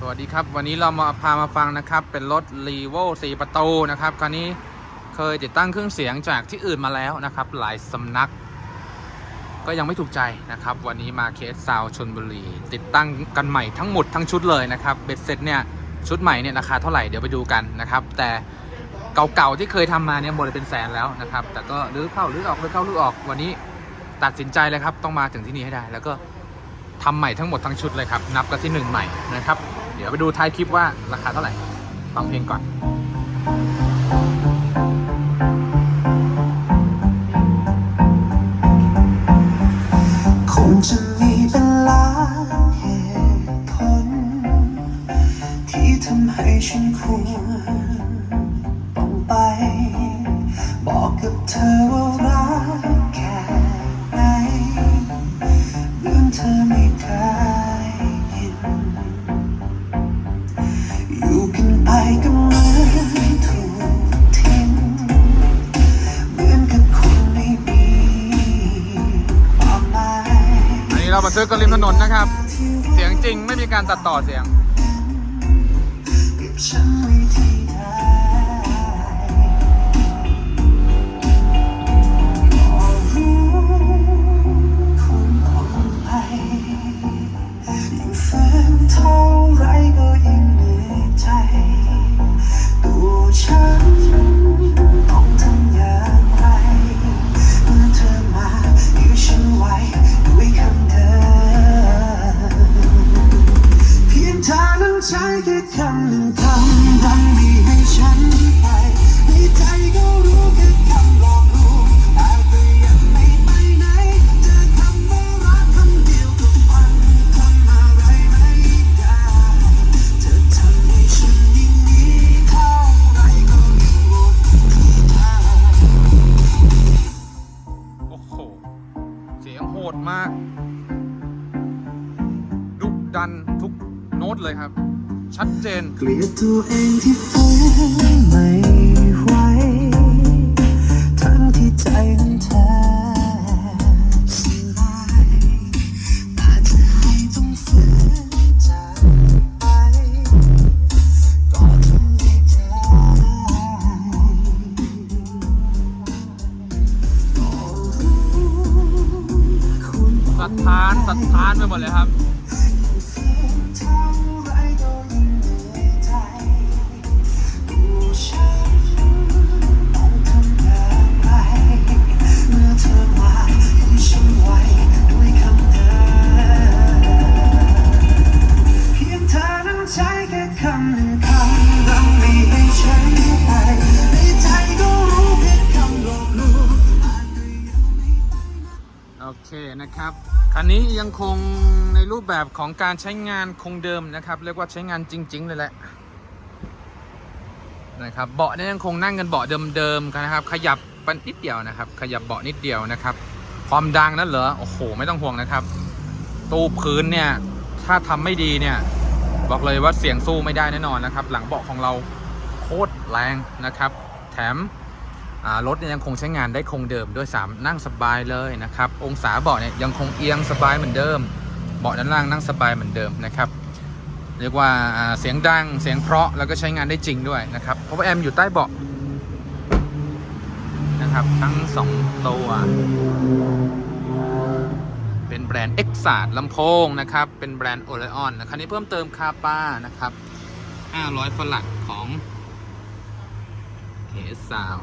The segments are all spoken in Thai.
สวัสดีครับ วันนี้เรามาพามาฟังนะครับ เป็นรถ r e v o 4ประตูนะครับคันนี้เคยติดตั้งเครื่องเสียงจากที่อื่นมาแล้วนะครับ หลายสำนัก ก็ยังไม่ถูกใจนะครับ วันนี้มาเคสซาวชนบุรี ติดตั้งกันใหม่ทั้งหมดทั้งชุดเลยนะครับเบ็ดเสร็จเนี่ยชุดใหม่เนี่ยราคาเท่าไหร่เดี๋ยวไปดูกันนะครับ แต่เก่าๆที่เคยทำมาเนี่ยหมดเป็นแสนแล้วนะครับ แต่ก็รื้อเข้ารื้อออกรื้อเข้ารื้อออกวันนี้ตัดสินใจเลยครับต้องมาถึงที่นี่ให้ได้แล้วก็ทำใหม่ทั้งหมดทั้งชุดเลยครับ นับกันที่หนึ่งใหม่นะครับ ดี๋ยวไปดูท้ายคลิปว่าราคาเท่าไหร่ฟังเพลงก่อนคงจะมีเป็นล้านเหตุผล ที่ทำให้ฉันควรต้องไป บอกกับเธอว่ารักแค่ไหนเหมือนเธอไม่ ซื้อกันริมถนนนะครับ เสียงจริงไม่มีการตัดต่อเสียงเดันทุกโน้ตเลยครับ ชัดเจน เกลียดตัวเองที่ฝืนไม่ไหวทั้งที่ใจนั้นแทบสลายแต่จะให้ต้องฝืนจากไปก็ทำได้ใจก็รู้คุณสะท้านสะท้านไปหมดเลยครับ เคนะครับ คันนี้ยังคงในรูปแบบของการใช้งานคงเดิมนะครับ เรียกว่าใช้งานจริง ๆ เลยแหละนะครับเบาะนี่ยังคงนั่งกันเบาะเดิมๆกันนะครับ ขยับไปนิดเดียวนะครับ ขยับเบาะนิดเดียวนะครับ ความดังนั่นเหรอโอ้โห ไม่ต้องห่วงนะครับ ตู้พื้นเนี่ยถ้าทำไม่ดีเนี่ยบอกเลยว่าเสียงสู้ไม่ได้แน่นอนนะครับ หลังเบาะของเราโคตรแรงนะครับ แถม รถเนี่ยยังคงใช้งานได้คงเดิมด้วยสามนั่งสบายเลยนะครับ องศาเบาะเนี่ยยังคงเอียงสบายเหมือนเดิม เบาะด้านล่างนั่งสบายเหมือนเดิมนะครับ เรียกว่าเสียงดังเสียงเพราะแล้วก็ใช้งานได้จริงด้วยนะครับ เพราะว่าแอมอยู่ใต้เบาะนะครับทั้งสองตัว เป็นแบรนด์ X ศาสตร์ลำโพงนะครับ เป็นแบรนด์โอเลออนคันนี้เพิ่มเติมคาป้านะครับ 500ฝรั่งของเคสซาว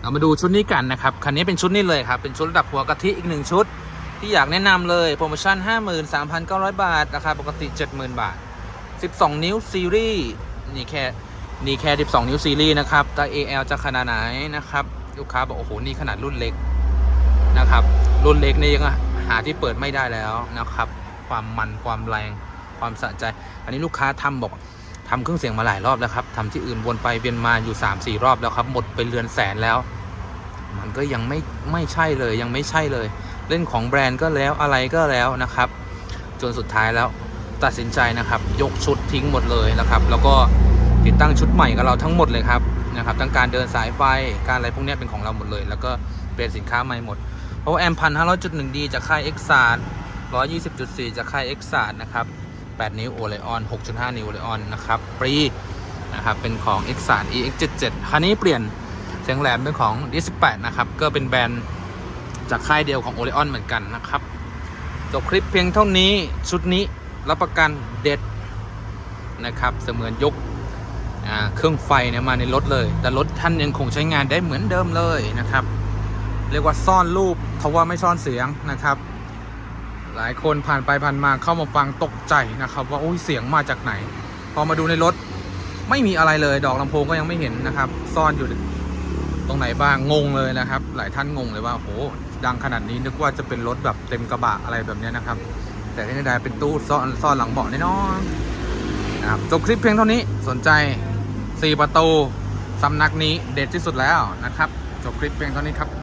เรามาดูชุดนี้กันนะครับ คันนี้เป็นชุดนี้เลยครับ เป็นชุดระดับหัวกะทิอีกหนึ่งชุด ที่อยากแนะนำเลยโปรโมชั่น 53,900 บาท ราคาปกติ 70,000 บาท 12 นิ้วซีรีส์นี่แค่นี่แค่ 12 นิ้วซีรีส์นะครับแต่ AL จะขนาดไหนนะครับ ลูกค้าบอกโอ้โหนี่ขนาดรุ่นเล็กนะครับ รุ่นเล็กนี่ยังหาที่เปิดไม่ได้แล้วนะครับ ความมันความแรงความสะใจ อันนี้ลูกค้าทำบอกทำเครื่องเสียงมาหลายรอบแล้วครับทำที่อื่นวนไปเวียนมาอยู่ 3-4 รอบแล้วครับ หมดไปเรือนแสนแล้ว มันก็ยังไม่ไม่ใช่เลยยังไม่ใช่เลย เล่นของแบรนด์ก็แล้วอะไรก็แล้วนะครับ จนสุดท้ายแล้วตัดสินใจนะครับ ยกชุดทิ้งหมดเลยนะครับ แล้วก็ติดตั้งชุดใหม่กับเราทั้งหมดเลยครับนะครับทั้งการเดินสายไฟการอะไรพวกนี้เป็นของเราหมดเลย แล้วก็เป็นสินค้าใหม่หมด เพราะแอมพันห้าร้อยจุดหนึ่งดีจากค่าย X ซาร์ร้อยยี่สิบจุดสี่จากค่าย X ซาร์นะครับ8นิ้ว Oleon 6.5นิ้ว Oleon นนะครับฟรีนะครับเป็นของ X3 EX77 คันนี้เปลี่ยน สียงแหลมเป็นของ D18 นะครับ ก็เป็นแบรนด์จากค่ายเดียวของ Oleon เหมือนกันนะครับ จบคลิปเพียงเท่านี้ชุดนี้รับประกันเด็ดนะครับ เสมือนยกเครื่องไฟเนี่ยมาในรถเลย แต่รถท่านยังคงใช้งานได้เหมือนเดิมเลยนะครับ เรียกว่าซ่อนรูปทว่าไม่ซ่อนเสียงนะครับ หลายคนผ่านไปผ่านมาเข้ามาฟังตกใจนะครับ ว่าโอ้ยเสียงมาจากไหน พอมาดูในรถไม่มีอะไรเลย ดอกลำโพงก็ยังไม่เห็นนะครับ ซ่อนอยู่ ตรงไหนบ้างงงเลยนะครับ หลายท่านงงเลยว่าโหดังขนาดนี้นึกว่าจะเป็นรถแบบเต็มกระบะอะไรแบบนี้นะครับ แต่ที่ใดเป็นตู้ซ่อนซ่อนหลังเบาะแน่นอนนะครับจบคลิปเพียงเท่านี้สนใจ 4 ประตูสำนักนี้เด็ดที่สุดแล้วนะครับจบคลิปเพียงเท่านี้ครับ